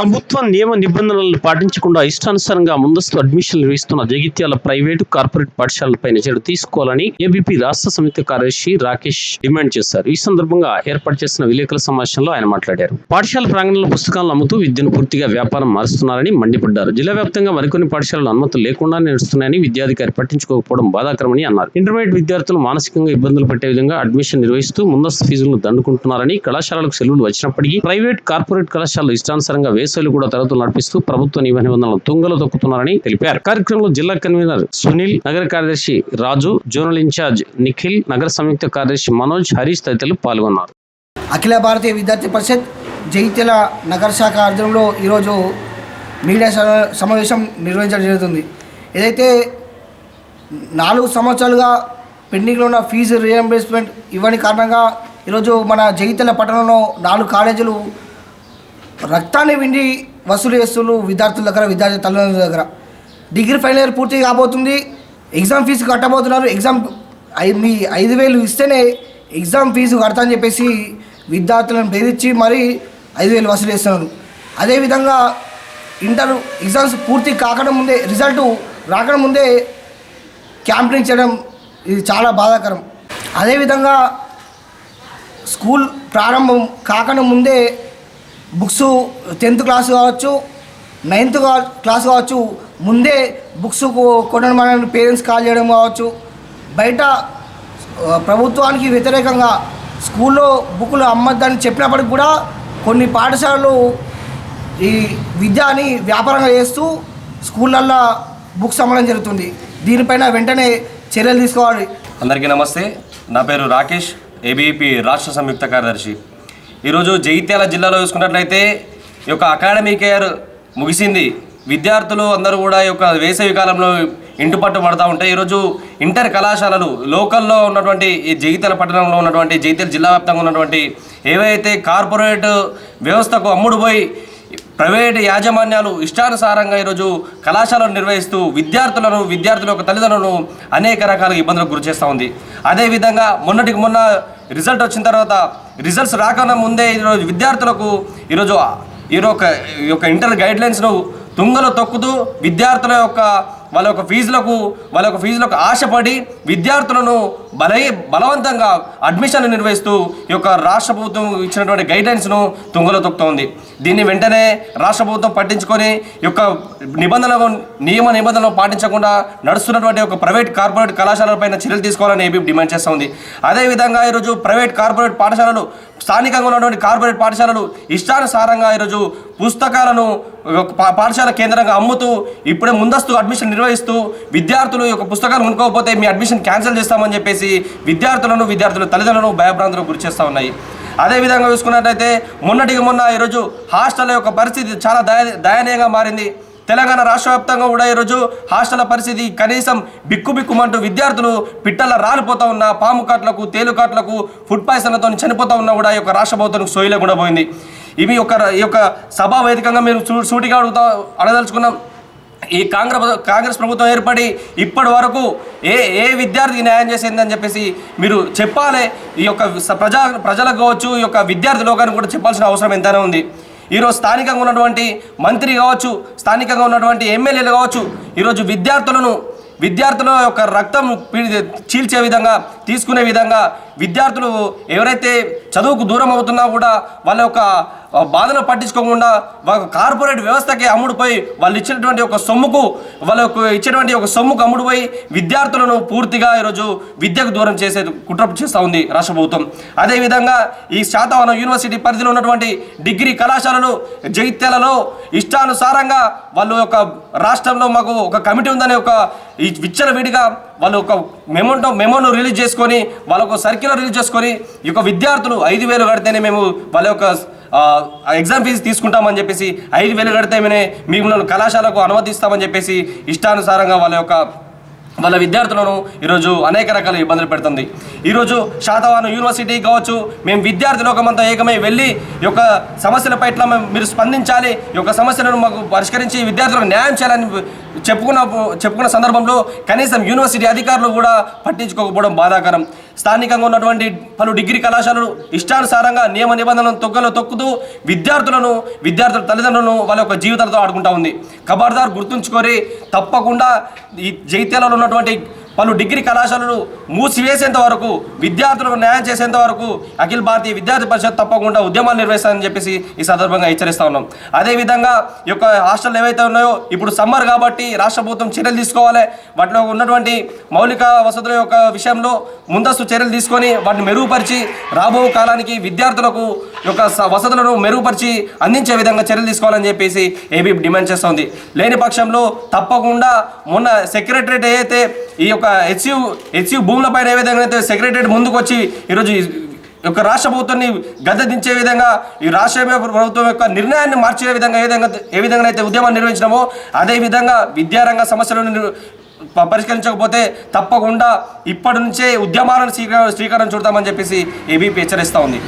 ప్రభుత్వ నియమ నిబంధనలను పాటించకుండా ఇష్టానుసారంగా ముందస్తు అడ్మిషన్లు నిర్వహిస్తున్న జగిత్యాల ప్రైవేటు కార్పొరేట్ పాఠశాలలపై చర్య తీసుకోవాలని ఏబీపీ రాష్ట్ర సమితి కార్యదర్శి రాకేష్ డిమాండ్ చేశారు. ఈ సందర్భంగా ఏర్పాటు చేసిన విలేకరుల సమావేశంలో ఆయన మాట్లాడారు. పాఠశాల ప్రాంగణంలో పుస్తకాలను అమ్ముతూ విద్యను పూర్తిగా వ్యాపారం మారుస్తున్నారని మండిపడ్డారు. జిల్లా వ్యాప్తంగా మరికొన్ని పాఠశాలలు అనుమతులు లేకుండా నడుస్తున్నాయని విద్యాధికారి పట్టించుకోకపోవడం బాధాకరమని అన్నారు. ఇంటర్మీడియట్ విద్యార్థులు మానసికంగా ఇబ్బందులు పెట్టే విధంగా అడ్మిషన్ నిర్వహిస్తూ ముందస్తు ఫీజులను దండుకుంటున్నారని కళాశాలలకు సెలవులు వచ్చినప్పటికీ ప్రైవేట్ కార్పొరేట్ కళాశాలలు ఇష్టానుసారంగా వేసవిలు కూడా తరగతులు నడిపిస్తూ ప్రభుత్వ నియమ నిబంధనలను తుంగలు తొక్కుతున్నారని తెలిపారు. కార్యక్రమంలో జిల్లా కన్వీనర్ సునీల్ నగర కార్యదర్శి రాజు జోనల్ ఇన్ఛార్జ్ నిఖిల్ నగర సంయుక్త కార్యదర్శి మనోజ్ హరీష్ తదితరులు పాల్గొన్నారు. అఖిల భారతీయ విద్యార్థి పరిషత్ జగిత్యాల నగర శాఖ ఆధ్వర్యంలో ఈరోజు మీడియా సమావేశం నిర్వహించడం జరుగుతుంది. ఏదైతే నాలుగు సంవత్సరాలుగా పెండింగ్లో ఉన్న ఫీజు రీఎంబర్స్మెంట్ ఇవ్వని కారణంగా ఈరోజు మన జగిత్యాల పట్టణంలో నాలుగు కాలేజీలు రక్తాన్ని విండి వసూలు చేస్తున్నారు విద్యార్థుల దగ్గర విద్యార్థి తల్లిదండ్రుల దగ్గర. డిగ్రీ ఫైనల్ ఇయర్ పూర్తి కాబోతుంది. ఎగ్జామ్ ఫీజు కట్టబోతున్నారు. ఎగ్జామ్ ఐ- మీ ఐదు వేలు ఇస్తేనే ఎగ్జామ్ ఫీజు కడతా అని చెప్పేసి విద్యార్థులను బెదిరించి మరీ ఐదు వేలు వసూలు చేస్తున్నారు. అదేవిధంగా ఇంటర్ ఎగ్జామ్స్ పూర్తి కాకడం ముందే రిజల్ట్ రాకడం ముందే క్యాంపింగ్ చేయడం ఇది చాలా బాధాకరం. అదేవిధంగా స్కూల్ ప్రారంభం కాకడం ముందే బుక్స్ టెన్త్ క్లాస్ కావచ్చు నైన్త్ క్లాస్ కావచ్చు ముందే బుక్స్ కొనడం మన పేరెంట్స్ కాల్ చేయడం కావచ్చు. బయట ప్రభుత్వానికి వ్యతిరేకంగా స్కూల్లో బుక్కులు అమ్మద్దని చెప్పినప్పటికి కూడా కొన్ని పాఠశాలలు ఈ విద్యని వ్యాపారంగా చేస్తూ స్కూళ్ళల్లో బుక్స్ అమ్మడం జరుగుతుంది. దీనిపైన వెంటనే చర్యలు తీసుకోవాలి. అందరికీ నమస్తే. నా పేరు రాకేష్. ఏబీపీ రాష్ట్ర సంయుక్త కార్యదర్శి. ఈరోజు జగిత్యాల జిల్లాలో చూసుకున్నట్లయితే ఈ యొక్క అకాడమిక్ ఇయర్ ముగిసింది. విద్యార్థులు అందరూ కూడా ఈ యొక్క వేసవి కాలంలో ఇంటి పట్టు పడుతూ ఉంటాయి ఈరోజు ఇంటర్ కళాశాలలు లోకల్లో ఉన్నటువంటి ఈ జగిత్యాల పట్టణంలో ఉన్నటువంటి జగిత్యాల జిల్లా వ్యాప్తంగా ఉన్నటువంటి ఏవైతే కార్పొరేట్ వ్యవస్థకు అమ్ముడుపోయి ప్రైవేట్ యాజమాన్యాలు ఇష్టానుసారంగా ఈరోజు కళాశాలను నిర్వహిస్తూ విద్యార్థులను విద్యార్థుల యొక్క తల్లిదండ్రులను అనేక రకాల ఇబ్బందులకు గురి చేస్తూ ఉంది. అదేవిధంగా మొన్నటికి మొన్న రిజల్ట్ వచ్చిన తర్వాత రిజల్ట్స్ రాకన్నా ముందే ఈరోజు విద్యార్థులకు ఈరోజు ఈరోజు ఈ యొక్క ఇంటర్ గైడ్లైన్స్ను తుంగలో తొక్కుతూ విద్యార్థుల యొక్క వాళ్ళ యొక్క ఫీజులకు వాళ్ళ యొక్క ఫీజులకు ఆశపడి విద్యార్థులను బలై బలవంతంగా అడ్మిషన్లు నిర్వహిస్తూ ఈ యొక్క రాష్ట్ర ప్రభుత్వం ఇచ్చినటువంటి గైడ్లైన్స్ను తుంగలో తొక్కుతోంది. దీన్ని వెంటనే రాష్ట్ర ప్రభుత్వం పట్టించుకొని ఈ యొక్క నిబంధనలు నియమ నిబంధనలు పాటించకుండా నడుస్తున్నటువంటి ఒక ప్రైవేట్ కార్పొరేట్ కళాశాలలపైన చర్యలు తీసుకోవాలని ఏబీ డిమాండ్ చేస్తూ ఉంది అదేవిధంగా ఈరోజు ప్రైవేట్ కార్పొరేట్ పాఠశాలలు స్థానికంగా ఉన్నటువంటి కార్పొరేట్ పాఠశాలలు ఇష్టానుసారంగా ఈరోజు పుస్తకాలను పాఠశాల కేంద్రంగా అమ్ముతూ ఇప్పుడే ముందస్తు అడ్మిషన్ నిర్వహిస్తూ విద్యార్థులు యొక్క పుస్తకాలు కొనుక్కోకపోతే మీ అడ్మిషన్ క్యాన్సిల్ చేస్తామని చెప్పేసి విద్యార్థులను విద్యార్థుల తల్లిదండ్రులను భయభ్రాంతులకు గురి చేస్తూ ఉన్నాయి. అదేవిధంగా చూసుకున్నట్లయితే మొన్నటికి మొన్న ఈరోజు హాస్టల్ యొక్క పరిస్థితి చాలా దయ దయనీయంగా మారింది. తెలంగాణ రాష్ట్ర వ్యాప్తంగా కూడా ఈరోజు హాస్టల్ పరిస్థితి కనీసం బిక్కుబిక్కుమంటూ విద్యార్థులు పిట్టల రాలిపోతా ఉన్న పాము కాట్లకు తేలుకాట్లకు ఫుడ్ పాయిసన్లతో చనిపోతా ఉన్నా కూడా ఈ యొక్క రాష్ట్ర ప్రభుత్వం సోయి కూడా పోయింది. ఇవి ఒక ఈ యొక్క సభా వేదికంగా మీరు సూ- సూటిగా అడుగుతా అడదలుచుకున్నాం ఈ కాంగ్రెస్ కాంగ్రెస్ ప్రభుత్వం ఏర్పడి ఇప్పటి వరకు ఏ ఏ విద్యార్థికి న్యాయం చేసిందని చెప్పేసి మీరు చెప్పాలి. ఈ యొక్క ప్రజా ప్రజలకు కావచ్చు ఈ యొక్క విద్యార్థి లోకానికి కూడా చెప్పాల్సిన అవసరం ఎంతైనా ఉంది. ఈరోజు స్థానికంగా ఉన్నటువంటి మంత్రి కావచ్చు స్థానికంగా ఉన్నటువంటి ఎమ్మెల్యేలు కావచ్చు ఈరోజు విద్యార్థులను విద్యార్థుల యొక్క రక్తం చీల్చే విధంగా తీసుకునే విధంగా విద్యార్థులు ఎవరైతే చదువుకు దూరం అవుతున్నా కూడా వాళ్ళ యొక్క బాధను పట్టించుకోకుండా వాళ్ళ కార్పొరేట్ వ్యవస్థకి అమ్ముడుపోయి వాళ్ళు ఇచ్చినటువంటి ఒక సొమ్ముకు వాళ్ళకు ఇచ్చినటువంటి ఒక సొమ్ముకు అమ్ముడుపోయి విద్యార్థులను పూర్తిగా ఈరోజు విద్యకు దూరం చేసే కుట్ర చేస్తూ ఉంది రాష్ట్ర ప్రభుత్వం. అదేవిధంగా ఈ శాతవనం యూనివర్సిటీ పరిధిలో ఉన్నటువంటి డిగ్రీ కళాశాలలు జగిత్యాలలో ఇష్టానుసారంగా వాళ్ళు యొక్క రాష్ట్రంలో మాకు ఒక కమిటీ ఉందనే ఒక విచ్చల విచ్చలవిడిగా వాళ్ళు ఒక మెమోంటో మెమోను రిలీజ్ చేసుకొని వాళ్ళ ఒక సర్క్యులర్ రిలీజ్ చేసుకొని ఈ యొక్క విద్యార్థులు ఐదు వేలు కడితేనే మేము వాళ్ళ యొక్క ఎగ్జామ్ ఫీజు తీసుకుంటామని చెప్పేసి ఐదు వేలు కడితే మేమే మిమ్మల్ని కళాశాలకు అనుమతిస్తామని చెప్పేసి ఇష్టానుసారంగా వాళ్ళ యొక్క వాళ్ళ విద్యార్థులను ఈరోజు అనేక రకాల ఇబ్బందులు పెడుతుంది. ఈరోజు శాతవాహన యూనివర్సిటీ కావచ్చు మేము విద్యార్థి లోకమంతా ఏకమై వెళ్ళి ఈ యొక్క సమస్యల పట్ల మేము మీరు స్పందించాలి ఈ యొక్క సమస్యలను మాకు పరిష్కరించి విద్యార్థులకు న్యాయం చేయాలని చెప్పుకున్న చెప్పుకున్న సందర్భంలో కనీసం యూనివర్సిటీ అధికారులు కూడా పట్టించుకోకపోవడం బాధాకరం. స్థానికంగా ఉన్నటువంటి పలు డిగ్రీ కళాశాలలు ఇష్టానుసారంగా నియమ నిబంధనలను తొక్కలో తొక్కుతూ విద్యార్థులను విద్యార్థుల తల్లిదండ్రులను వాళ్ళ యొక్క జీవితాలతో ఆడుకుంటా ఉంది. ఖబర్దార్ గుర్తుంచుకొని తప్పకుండా ఈ జైత్యాలలో ఉన్నటువంటి పలు డిగ్రీ కళాశాలలు మూసివేసేంత వరకు విద్యార్థులకు న్యాయం చేసేంత వరకు అఖిల భారతీయ విద్యార్థి పరిషత్ తప్పకుండా ఉద్యమాలు నిర్వహిస్తానని చెప్పేసి ఈ సందర్భంగా హెచ్చరిస్తా ఉన్నాం. అదేవిధంగా ఈ యొక్క హాస్టల్ ఏవైతే ఉన్నాయో ఇప్పుడు సమ్మర్ కాబట్టి రాష్ట్ర ప్రభుత్వం చర్యలు తీసుకోవాలి. వాటిలో ఉన్నటువంటి మౌలిక వసతుల యొక్క విషయంలో ముందస్తు చర్యలు తీసుకొని వాటిని మెరుగుపరిచి రాబో కాలానికి విద్యార్థులకు యొక్క స- వసతులను మెరుగుపరిచి అందించే విధంగా చర్యలు తీసుకోవాలని చెప్పేసి ఏబీ డిమాండ్ చేస్తోంది లేని పక్షంలో తప్పకుండా మొన్న సెక్రటరేట్ ఏదైతే ఈ యొక్క హెచ్యు హెచ్యు భూములపైన ఏ విధంగా అయితే సెక్రటరేట్ ముందుకు వచ్చి ఈరోజు యొక్క రాష్ట్ర ప్రభుత్వాన్ని గద్దె దించే విధంగా ఈ రాష్ట్ర ప్రభుత్వం యొక్క నిర్ణయాన్ని మార్చే విధంగా ఏ విధంగా ఏ విధంగా అయితే ఉద్యమాన్ని నిర్వహించినామో అదే విధంగా విద్యారంగ సమస్యలను ప- పరిష్కరించకపోతే తప్పకుండా ఇప్పటి నుంచే ఉద్యమాలను శ్రీకారం శ్రీకారం చుడతామని చెప్పేసి ఏబీపీ హెచ్చరిస్తూ ఉంది.